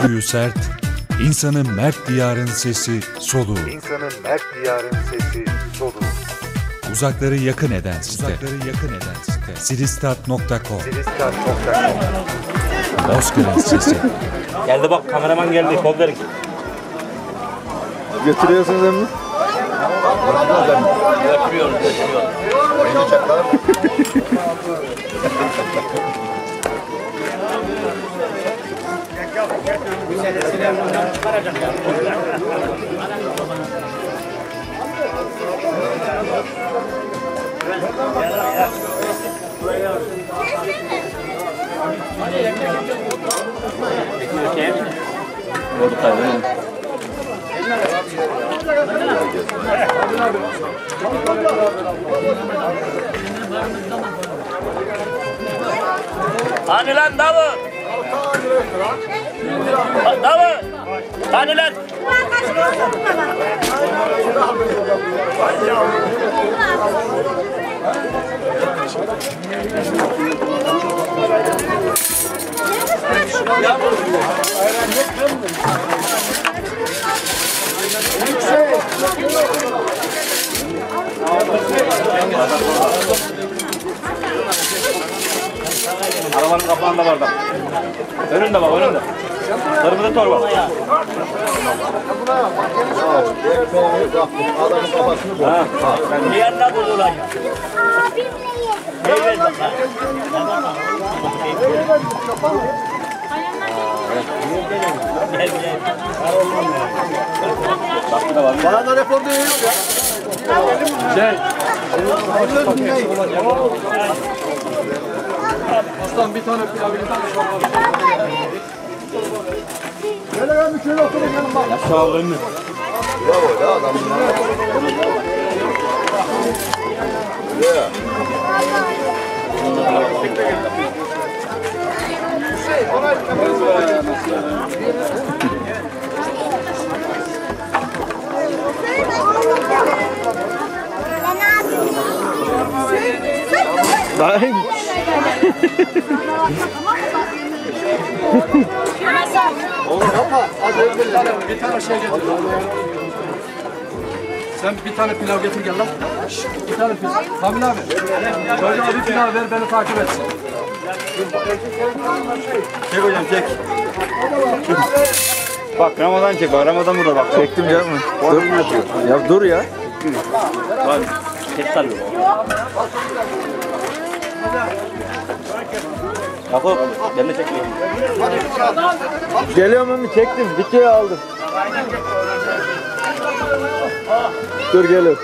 Suyu sert, insanı mert diyarın sesi soluğu. İnsanın mert diyarın sesi soluğu. Uzakları yakın eden site. Uzakları yakın eden site. Siristat.com Siristat.com Bozkır'ın sesi. Geldi bak kameraman geldi. Kol verin. Götürüyorsunuz emmi. Hani lan davı? Davı? Hani lan? Arabanın kapağında var bak. Önünde bak önünde. Kırmızı torba. Ha. Bir yanına bak. Gel gel. Bana da rapor değil ya. Aslan bir tane pilav bir tane çorba. Yaşarın. Ya o da adam. Ya. Nein. Oğlum yapma. Hadi bir tane, bir tane şey getir. Sen bir tane pilav getir gel lan. Bir tane pilav. Kamil abi. Çocuğa bir pilav ver beni takip etsin. Çek hocam çek. Bak Ramazan çek bak. Ramazan burada bak. Çektim canım. Dur. Ya dur ya. Bak. Tek sarıyor. Yakup. Ben de çekeyim. Geliyorum mi çektim. Dikeye aldım. Dur geliyorum.